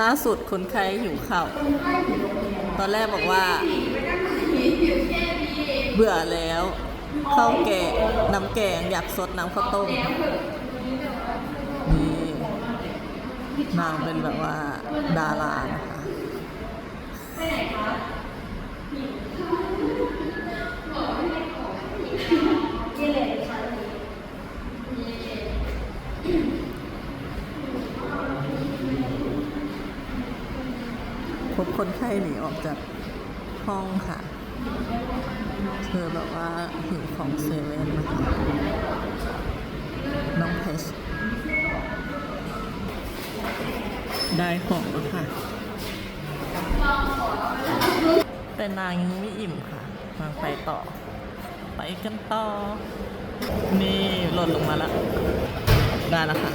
ล่าสุดคนไข้หิวข้าวตอนแรกบอกว่า เบื่อแล้วข้าวแกงน้ำแกงอยากสดน้ำข้าวต้มนี่นางเป็นแบบว่าดารานะคะ พบคนไข้หนีออกจากห้องค่ะ เธอแบบว่าหิวของเซเว่นนะคะน้องเพชรได้ของแล้วค่ะ แต่นางยังไม่อิ่มค่ะนางไปต่อ ไปกันต่อ นี่หล่นลงมาแล้ว ได้แล้วค่ะ